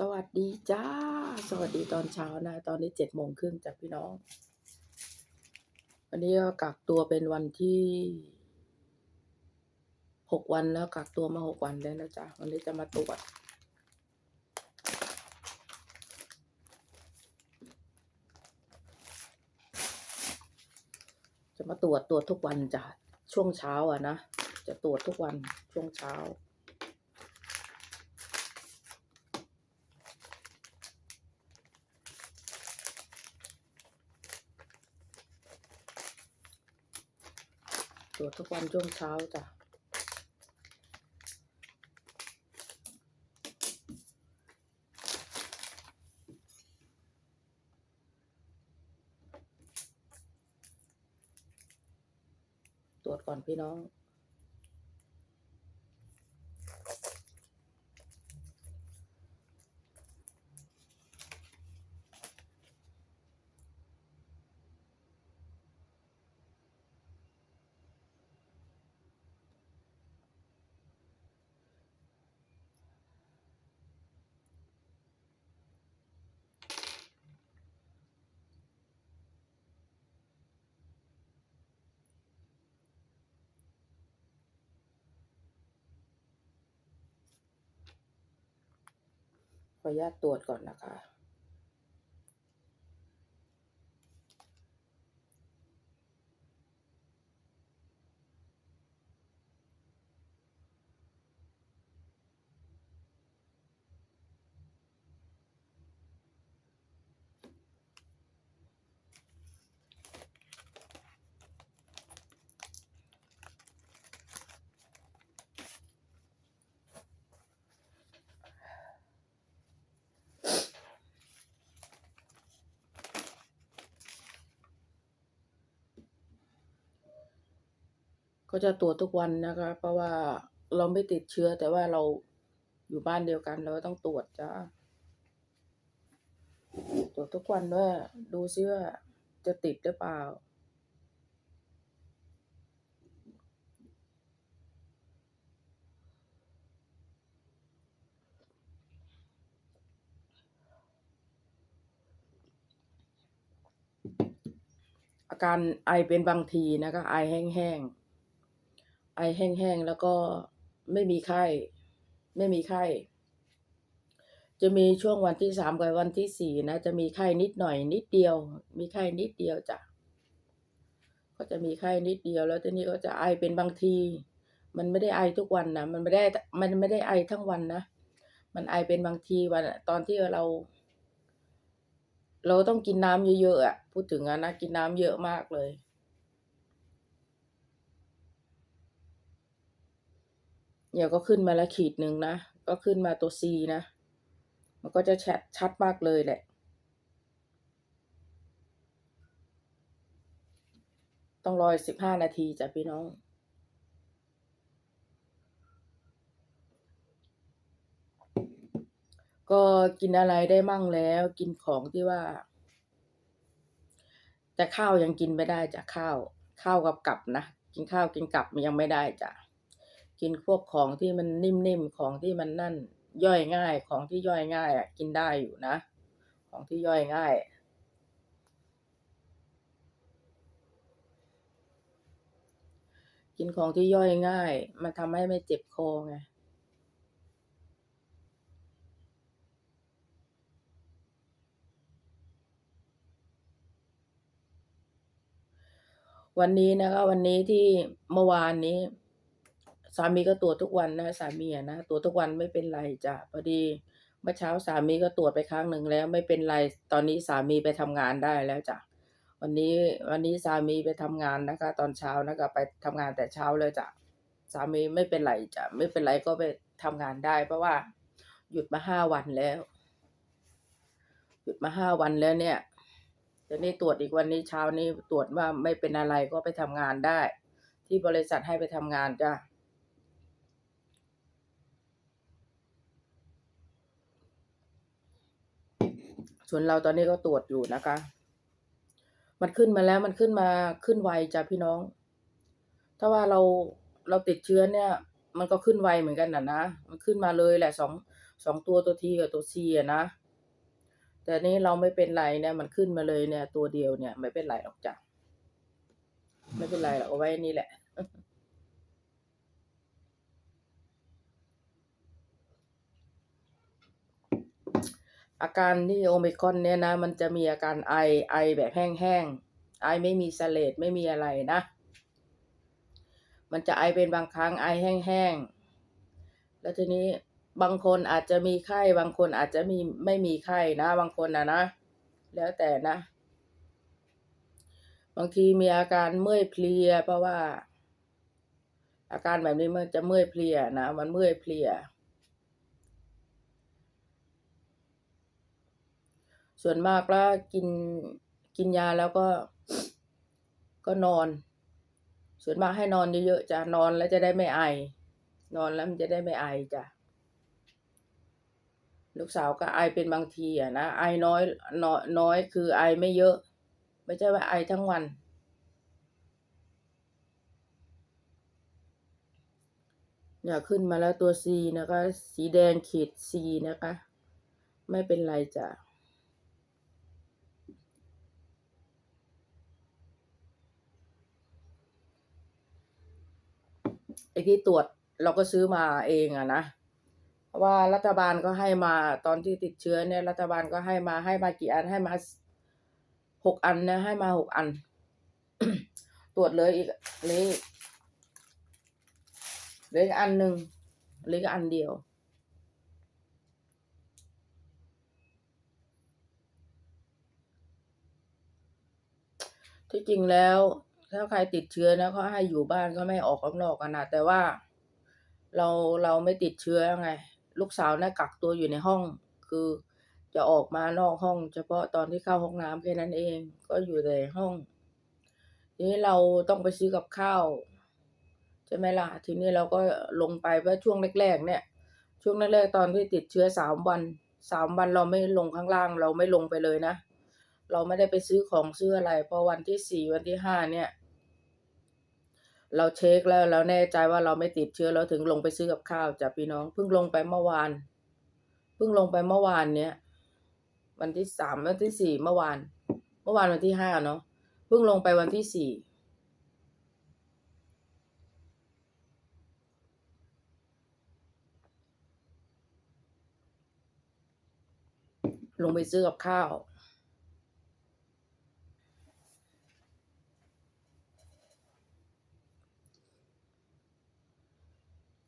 สวัสดีจ้า สวัสดีตอนเช้านะ ตอนนี้เจ็ดโมงครึ่งจ้ะพี่น้อง วันนี้ก็กักตัวเป็นวันที่หกวันแล้วกักตัวมาหกวันแล้วนะจ๊ะ วันนี้จะมาตรวจจะมาตรวจตรวจทุกวันจ้ะ ช่วงเช้าอะนะ จะตรวจทุกวันช่วงเช้า ตรวจทุกวันช่วงเช้าจ้ะตรวจก่อนพี่น้อง ขออนุญาตตรวจก่อนนะคะ ก็จะตรวจทุกวันนะคะ เพราะว่าเราไม่ติดเชื้อแต่ว่าเราอยู่บ้านเดียวกัน เราต้องตรวจจ้าตรวจทุกวันด้วยดูซิว่าจะติดหรือเปล่า อาการไอเป็นบางทีนะคะ ไอแห้งๆ ไอแห้งๆ แล้วก็ไม่มีไข้ ไม่มีไข้ จะมีช่วงวันที่สามกับวันที่สี่นะ จะมีไข้นิดหน่อยนิดเดียว มีไข้นิดเดียวจ้ะ ก็จะมีไข้นิดเดียว แล้วทีนี้ก็จะไอเป็นบางที มันไม่ได้ไอทุกวันนะ มันไม่ได้ มันไม่ได้ไอทั้งวันนะ มันไอเป็นบางทีวันตอนที่เรา เราต้องกินน้ำเยอะๆอะ พูดถึงอะนะกินน้ำเยอะมากเลย เนี่ยก็ขึ้นมาล้วขีดหนึ่งนะ ก็ขึ้นมาตัว C นะ มันก็จะชัดชัดมากเลยแหละ ต้องรอสิบห้านาทีจ้ะพี่น้องก็กินอะไรได้มั่งแล้ว กินของที่ว่า แต่ข้าวยังกินไม่ได้จ้ะข้าว ข้าวกับกับนะ กินข้าวกินกับยังไม่ได้จ้ะ กินพวกของที่มันนิ่มๆ ของที่มันนั่น ย่อยง่าย ของที่ย่อยง่ายอะ กินได้อยู่นะ ของที่ย่อยง่าย กินของที่ย่อยง่าย มันทำให้ไม่เจ็บคอไงวันนี้นะคะ วันนี้ที่เมื่อวานนี้ สามีก็ตรวจทุกวันนะสามีอะนะตรวจทุกวันไม่เป็นไรจ้ะพอดีเมื่อเช้าสามีก็ตรวจไปครั้งหนึ่งแล้ว ไม่เป็นไรตอนนี้สามีไปทำงานได้แล้วจ้ะวันนี้วันนี้สามีไปทำงานนะคะ ตอนเช้านะคะไปทำงานแต่เช้าเลยจ้ะสามีไม่เป็นไรจ้ะไม่เป็นไรก็ไปทำงานได้ เพราะว่าหยุดมาห้าวันแล้ว หยุดมาห้าวันแล้วเนี่ยแต่นี่ตรวจอีกวันนี้เช้านี้ตรวจว่าไม่เป็นอะไรก็ไปทำงานได้ ที่บริษัทให้ไปทำงานจ้ะ ส่วนเราตอนนี้ก็ตรวจอยู่นะคะ มันขึ้นมาแล้วมันขึ้นมาขึ้นไวจ้ะพี่น้อง ถ้าว่าเราเราติดเชื้อเนี่ย มันก็ขึ้นไวเหมือนกันนะนะ มันขึ้นมาเลยแหละสองสองตัวตัวทีกับตัวซีอะนะ แต่นี้เราไม่เป็นไรเนี่ย มันขึ้นมาเลยเนี่ย ตัวเดียวเนี่ย ไม่เป็นไรหรอกจ้ะ ไม่เป็นไรหรอกเอาไว้นี่แหละ อาการที่โอมิคอนเนี่ยนะ มันจะมีอาการไอไอแบบแห้งๆไอไม่มีเสลดไม่มีอะไรนะ มันจะไอเป็นบางครั้งไอแห้งๆแล้วทีนี้บางคนอาจจะมีไข้บางคนอาจจะมีไม่มีไข้นะ บางคนนะนะ แล้วแต่นะ บางทีมีอาการเมื่อยเพลีย เพราะว่า อาการแบบนี้มันจะเมื่อยเพลียนะมันเมื่อยเพลีย ส่วนมากแล้วกินกินยาแล้วก็ ก็นอน ส่วนมากให้นอนเยอะๆจ้ะนอนแล้วจะได้ไม่ไอ นอนแล้วมันจะได้ไม่ไอจ้ะลูกสาวก็ไอเป็นบางทีอะนะไอน้อยน้อยน้อยคือไอไม่เยอะ ไม่ใช่ว่าไอทั้งวัน เนี่ยขึ้นมาแล้วตัว C นะคะ สีแดงขีด C นะคะ ไม่เป็นไรจ้ะ ไอ้ที่ตรวจเราก็ซื้อมาเองอะนะเพราะว่ารัฐบาลก็ให้มาตอนที่ติดเชื้อเนี่ย รัฐบาลก็ให้มาให้มากี่อันให้มาหกอันนะให้มาหกอัน ตรวจเลยอีกเหลยเหลยอันหนึ่งเหลยอันเดียว ที่จริงแล้ว ถ้าใครติดเชื้อนะเขาให้อยู่บ้านก็ไม่ออกข้างนอกกันนะแต่ว่า เราเราไม่ติดเชื้อไง ลูกสาวนะ่ะกักตัวอยู่ในห้อง คือจะออกมานอกห้อง เฉพาะตอนที่เข้าห้องน้ำแค่นั้นเองก็อยู่ในห้องทีนี้เราต้องไปซื้อกับข้าว ใช่ไหมล่ะ ทีนี้เราก็ลงไปเพราะช่วงแรกๆเนี่ย ช่วงแรกๆตอนที่ติดเชื้อสามวันสามวันเราไม่ลงข้างล่าง เราไม่ลงไปเลยนะ เราไม่ได้ไปซื้อของซื้ออะไรพอวันที่สี่วันที่ห้าเนี่ย เราเช็คแล้วเราแน่ใจว่าเราไม่ติดเชื้อเราถึงลงไปซื้อกับข้าวจากพี่น้องเพิ่งลงไปเมื่อวานเพิ่งลงไปเมื่อวานเนี้ยวันที่สามวันที่สี่เมื่อวาน เมื่อวานวันที่ห้าเนาะเพิ่งลงไปวันที่สี่ลงไปซื้อกับข้าว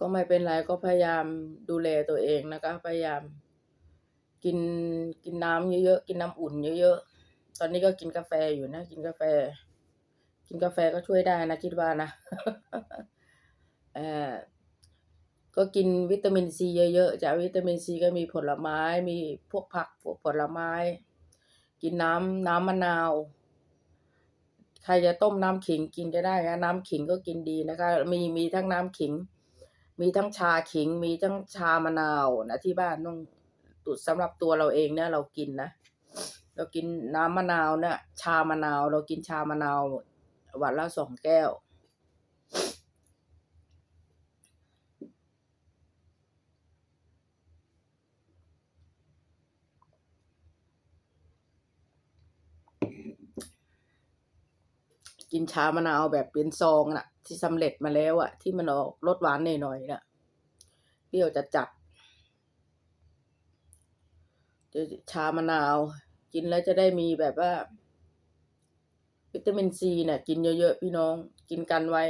ก็ไม่เป็นไรก็พยายามดูแลตัวเองนะคะ พยายาม กินกินน้ำเยอะๆกินน้ำอุ่นเยอะๆตอนนี้ก็กินกาแฟอยู่นะ กินกาแฟ กินกาแฟก็ช่วยได้นะคิดว่านะเออก็กินวิตามินซีเยอะๆจากวิตามินซีก็มีผลไม้ มีพวกผักพวกผลไม้ กินน้ำน้ำมะนาว ใครจะต้มน้ำขิงกินก็ได้นะน้ำขิงก็กินดีนะคะ มีมีทั้งน้ำขิง มีทั้งชาขิง มีทั้งชามะนาวนะที่บ้านต้องตุดสำหรับตัวเราเองเนี่ยเรากินนะ เรากินน้ำมะนาวเนี่ยชามะนาว เรากินชามะนาววันละสองแก้ว กินชามะนาวแบบเป็นซองน่ะ ที่สำเร็จมาแล้วอะที่มันออกรสหวานหน่อยๆน่ะเปรี้ยวจัดจัดจะชามะนาว กินแล้วจะได้มีแบบว่า วิตามินซีเนี่ยกินเยอะๆพี่น้องกินกันไว้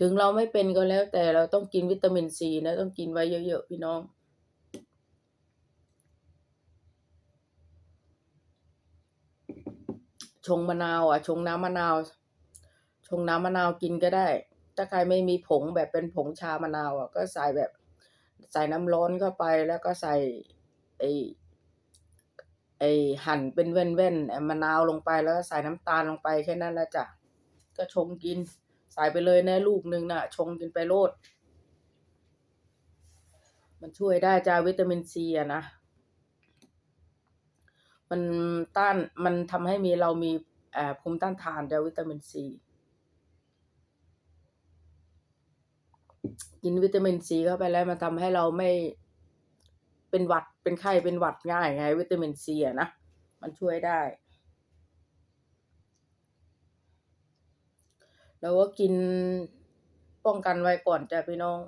ถึงเราไม่เป็นก็แล้ว แต่เราต้องกินวิตามินซีนะต้องกินไว้เยอะๆพี่น้องชงมะนาวอะชงน้ำมะนาว ชงน้ำมะนาวกินก็ได้ ถ้าใครไม่มีผงแบบเป็นผงชามะนาวอะก็ใส่แบบ ใส่น้ำร้อนเข้าไปแล้วก็ใส่ไอไอหั่นเป็นแว่นๆมะนาวลงไปแล้วก็ใส่น้ำตาลลงไปแค่นั้นแหละจ้ะก็ชงกิน ใส่ไปเลยนะลูกหนึ่งน่ะ ชงกินไปโลด มันช่วยได้จ้าวิตามินซีอะนะมันต้านมันทำให้มีเรามีอ่าภูมิต้านทานจากวิตามินซี กินวิตามินซีเข้าไปแล้วมันทำให้เราไม่เป็นหวัดเป็นไข้เป็นหวัดง่ายไง วิตามินซีอะนะมันช่วยได้เราก็กินป้องกันไว้ก่อนจ้ะพี่น้อง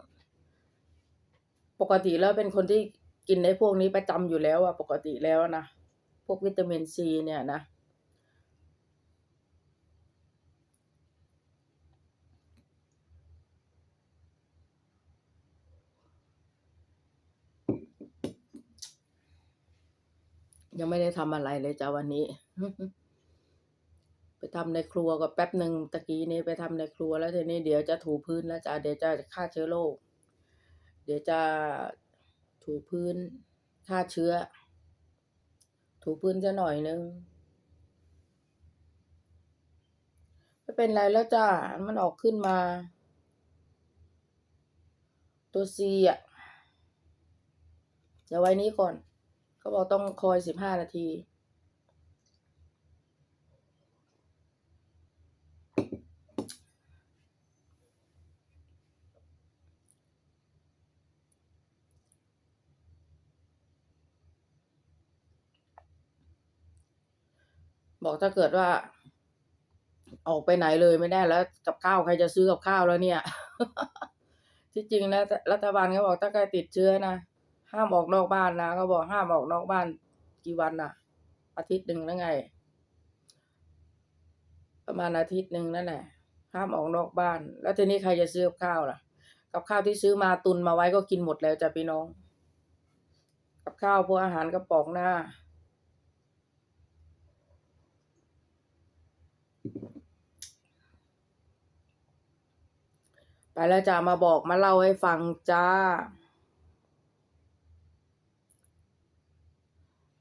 ปกติแล้วเป็นคนที่กินไอ้พวกนี้ประจำอยู่แล้วอะปกติแล้วนะ พวกวิตามินซีเนี่ยนะ ยังไม่ได้ทำอะไรเลยจ้ะวันนี้ ไปทำในครัวก็แป๊บหนึ่งตะกี้นี้ไปทำในครัวแล้วทีนี้เดี๋ยวจะถูพื้นแล้วจ้ะเดี๋ยวจะฆ่าเชื้อโรคเดี๋ยวจะถูพื้นฆ่าเชื้อ ถูพื้นจะหน่อยนึงไม่เป็นไรแล้วจ้ามันออกขึ้นมา ตัวซีอะเดี๋ยวไว้นี้ก่อน เขาบอกต้องคอยสิบห้านาที บอกถ้าเกิดว่า ออกไปไหนเลยไม่ได้แล้วกับข้าวใครจะซื้อกับข้าวแล้วเนี่ย ที่จริงนะรัฐบาลเขาบอกถ้าใครติดเชื้อนะ ห้ามออกนอกบ้านนะเขาบอกห้ามออกนอกบ้านกี่วันน่ะอาทิตย์หนึ่งแล้วไง ประมาณอาทิตย์หนึ่งนั่นแหละห้ามออกนอกบ้าน แล้วทีนี้ใครจะซื้อกับข้าวล่ะ กับข้าวที่ซื้อมาตุนมาไว้ก็กินหมดแล้วจ้ะพี่น้อง กับข้าวพวกอาหารกระป๋องหน้า ไปแล้วจ้ามาบอกมาเล่าให้ฟังจ้า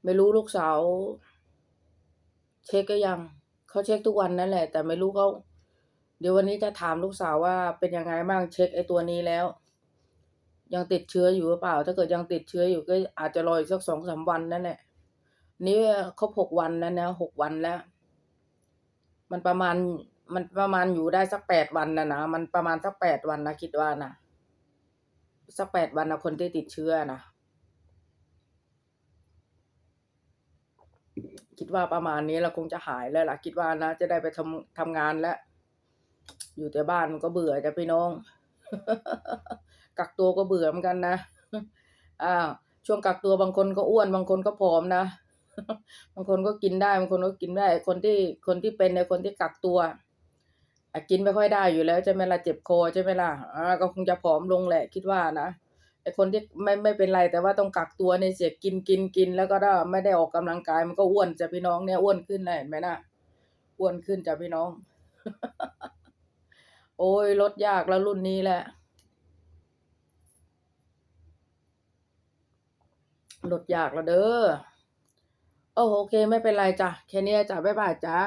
ไม่รู้ลูกสาว เช็คก็ยังเขาเช็คทุกวันนั่นแหละ แต่ไม่รู้เขาเดี๋ยววันนี้จะถามลูกสาวว่าเป็นยังไงบ้างเช็คไอ้ตัวนี้แล้ว ยังติดเชื้ออยู่หรือเปล่า ถ้าเกิดยังติดเชื้ออยู่ก็อาจจะรออีกสักสองสามวันนั่นแหละนี่ครบหกวันแล้วนะหกวันแล้ว มันประมาณมันประมาณอยู่ได้สักแปดวันนะนะมันประมาณสักแปดวันนะคิดว่านะสักแปดวันนะคนที่ติดเชื้อนะ คิดว่าประมาณนี้เราคงจะหายแล้วล่ะ คิดว่านะจะได้ไปทำทำงานแล้ว อยู่แต่บ้านมันก็เบื่อจะพี่น้อง กักตัวก็เบื่อเหมือนกันนะอ้าวช่วงกักตัวบางคนก็อ้วน บางคนก็ผอมนะบางคนก็กินได้บางคนก็กินได้ คนที่คนที่เป็นในคนที่กักตัวอกินไม่ค่อยได้อยู่แล้วใช่ไหมล่ะเจ็บคอใช่ไหมล่ะอ่าก็คงจะผอมลงแหละ คิดว่านะ ไอคนที่ไม่ไม่เป็นไรแต่ว่าต้องกักตัวในเสียกินกินกิน แล้วก็ได้ไม่ได้ออกกำลังกายมันก็อ้วนจ้ะพี่น้องเนี่ยอ้วนขึ้นเลยเห็นไหมนะอ้วนขึ้นจ้ะพี่น้อง โอ้ยลดยากแล้วรุ่นนี้แหละลดยากแล้วเด้อโอโอเคไม่เป็นไรจ้ะแค่นี้จ้ะบ๊ายบายจ้า